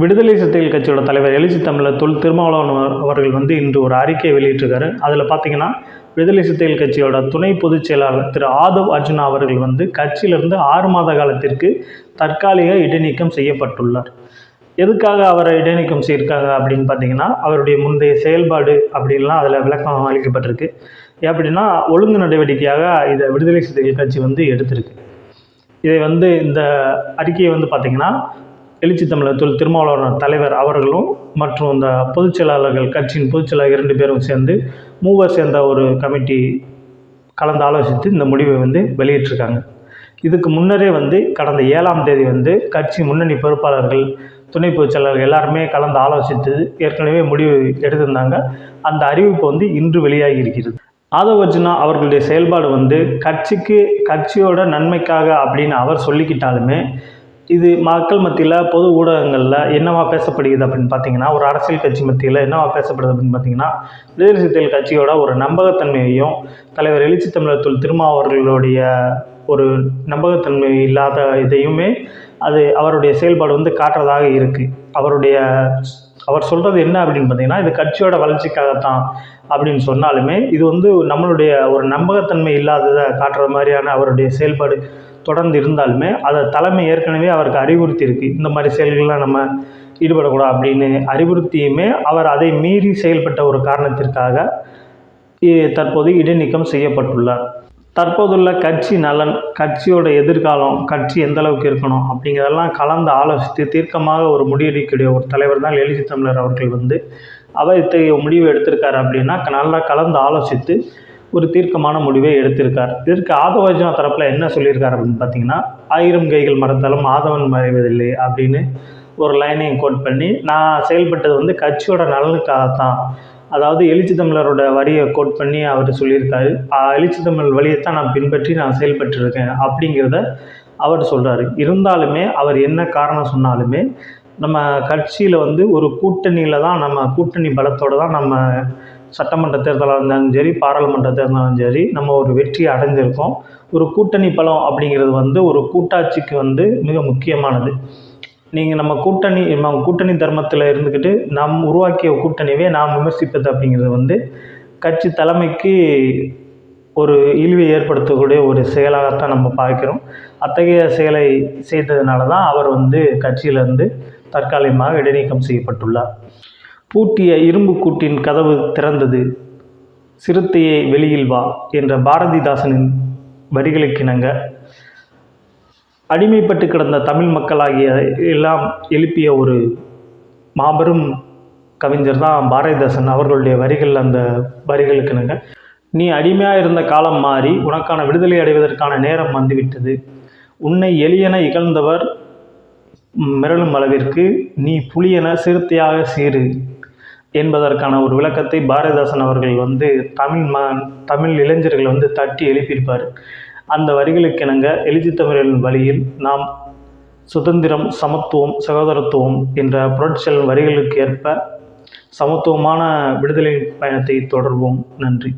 விடுதலை சிறுத்தைகள் கட்சியோட தலைவர் எழுச்சி தமிழர் தொல் திருமாவளவன் அவர்கள் வந்து இன்று ஒரு அறிக்கை வெளியிட்டிருக்காரு. அதில் பார்த்தீங்கன்னா விடுதலை சிறுத்தைகள் கட்சியோட துணை பொதுச் செயலாளர் திரு ஆதவ் அர்ஜுனா அவர்கள் வந்து கட்சியிலிருந்து ஆறு மாத காலத்திற்கு தற்காலிக இடைநீக்கம் செய்யப்பட்டுள்ளார். எதுக்காக அவரை இடைநீக்கம் செய்யிருக்காங்க அப்படின்னு பார்த்தீங்கன்னா அவருடைய முந்தைய செயல்பாடு அப்படின்லாம் அதில் விளக்கம் அளிக்கப்பட்டிருக்கு. எப்படின்னா ஒழுங்கு நடவடிக்கையாக இதை விடுதலை சிறுத்தைகள் கட்சி வந்து எடுத்திருக்கு. இதை வந்து இந்த அறிக்கையை வந்து பார்த்திங்கன்னா எழுச்சி தமிழர் தொல் திருமாவளவன் தலைவர் அவர்களும் மற்றும் இந்த பொதுச் செயலாளர்கள் கட்சியின் பொதுச் செயலாளர் இரண்டு பேரும் சேர்ந்து மூவர் சேர்ந்த ஒரு கமிட்டி கலந்து ஆலோசித்து இந்த முடிவை வந்து வெளியிட்டிருக்காங்க. இதுக்கு முன்னரே வந்து கடந்த ஏழாம் தேதி வந்து கட்சி முன்னணி பொறுப்பாளர்கள் துணை பொதுச் செயலாளர்கள் எல்லாருமே கலந்து ஆலோசித்து ஏற்கனவே முடிவு எடுத்திருந்தாங்க. அந்த அறிவிப்பு வந்து இன்று வெளியாகி இருக்கிறது. ஆதவ் அர்ஜுனா அவர்களுடைய செயல்பாடு வந்து கட்சிக்கு கட்சியோட நன்மைக்காக அப்படின்னு அவர் சொல்லிக்கிட்டாலுமே இது மக்கள் மத்தியில் பொது ஊடகங்களில் என்னவா பேசப்படுகிறது அப்படின்னு பார்த்தீங்கன்னா ஒரு அரசியல் கட்சி மத்தியில் என்னவா பேசப்படுது அப்படின்னு பார்த்தீங்கன்னா விடுதலை சிறுத்தைகள் கட்சியோட ஒரு நம்பகத்தன்மையையும் தலைவர் எழுச்சி தமிழர் தொல் திருமா அவர்களுடைய ஒரு நம்பகத்தன்மை இல்லாத இதையுமே அது அவருடைய செயல்பாடு வந்து காட்டுறதாக இருக்குது அவருடைய அவர் சொல்கிறது என்ன அப்படின்னு பார்த்தீங்கன்னா இது கட்சியோட வளர்ச்சிக்காகத்தான் அப்படின்னு சொன்னாலுமே இது வந்து நம்மளுடைய ஒரு நம்பகத்தன்மை இல்லாததை காட்டுற மாதிரியான அவருடைய செயல்பாடு தொடர்ந்து இருந்தாலுமே அதை தலைமை ஏற்கனவே அவருக்கு அறிவுறுத்தி இருக்கு இந்த மாதிரி செயல்கள்லாம் நம்ம ஈடுபடக்கூடாது அப்படின்னு அறிவுறுத்தியுமே அவர் அதை மீறி செயல்பட்ட ஒரு காரணத்திற்காக தற்போது இடைநீக்கம் செய்யப்பட்டுள்ளார். தற்போதுள்ள கட்சி நலன் கட்சியோட எதிர்காலம் கட்சி எந்த அளவுக்கு இருக்கணும் அப்படிங்கிறதெல்லாம் கலந்து ஆலோசித்து தீர்க்கமாக ஒரு முடிவெடுக்கக்கூடிய ஒரு தலைவர் தான் எழுச்சி தமிழர் அவர்கள் வந்து அவர் இத்தகைய முடிவு எடுத்திருக்காரு அப்படின்னா நல்லா கலந்து ஆலோசித்து ஒரு தீர்க்கமான முடிவை எடுத்திருக்கார். இதற்கு ஆதவஜனா தரப்பில் என்ன சொல்லியிருக்கார் அப்படின்னு பார்த்தீங்கன்னா ஆயிரம் கைகள் மறந்தாலும் ஆதவன் மறைவதில்லை அப்படின்னு ஒரு லைனையும் கோட் பண்ணி நான் செயல்பட்டது வந்து கட்சியோட நலனுக்காக தான் அதாவது எழுச்சி தமிழரோட வரியை கோட் பண்ணி அவர் சொல்லியிருக்காரு. எழுச்சி தமிழ் வழியைத்தான் நான் பின்பற்றி நான் செயல்பட்டுருக்கேன் அப்படிங்கிறத அவர் சொல்கிறாரு இருந்தாலுமே அவர் என்ன காரணம் சொன்னாலுமே நம்ம கட்சியில் வந்து ஒரு கூட்டணியில் தான் நம்ம கூட்டணி பலத்தோடு தான் நம்ம சட்டமன்ற தேர்தலாக இருந்தாலும் சரி பாராளுமன்ற தேர்தலாலும் சரி நம்ம ஒரு வெற்றி அடைஞ்சிருக்கோம். ஒரு கூட்டணி பலம் அப்படிங்கிறது வந்து ஒரு கூட்டாட்சிக்கு வந்து மிக முக்கியமானது. நீங்கள் நம்ம கூட்டணி நம்ம கூட்டணி தர்மத்தில் இருந்துக்கிட்டு நாம் உருவாக்கிய கூட்டணியவே நாம் விமர்சிப்பது அப்படிங்கிறது வந்து கட்சி தலைமைக்கு ஒரு இழிவை ஏற்படுத்தக்கூடிய ஒரு செயலாகத்தான் நம்ம பார்க்கிறோம். அத்தகைய செயலை செய்ததுனால தான் அவர் வந்து கட்சியிலிருந்து தற்காலிகமாக இடைநீக்கம் செய்யப்பட்டுள்ளார். பூட்டிய இரும்பு கூட்டின் கதவு திறந்தது சிறுத்தையே வெளியில் வா என்ற பாரதிதாசனின் வரிகளுக்கிணங்க அடிமைப்பட்டு கிடந்த தமிழ் மக்களாகிய எல்லாம் எழுப்பிய ஒரு மாபெரும் கவிஞர் தான் பாரதிதாசன். அவர்களுடைய வரிகள் அந்த வரிகளுக்குனுங்க நீ அடிமையாக இருந்த காலம் மாறி உனக்கான விடுதலை அடைவதற்கான நேரம் வந்துவிட்டது. உன்னை எளியன இகழ்ந்தவர் மிரளும் அளவிற்கு நீ புலியென சிறுத்தையாக சீரு என்பதற்கான ஒரு விளக்கத்தை பாரதிதாசன் அவர்கள் வந்து தமிழ் ம தமிழ் இளைஞர்கள் வந்து தட்டி எழுப்பியிருப்பார். அந்த வரிகளுக்கிணங்க எழுச்சி தமிழின் வழியில் நாம் சுதந்திரம் சமத்துவம் சகோதரத்துவம் என்ற புரட்சியல் வரிகளுக்கு ஏற்ப சமத்துவமான விடுதலை பயணத்தை தொடர்வோம். நன்றி.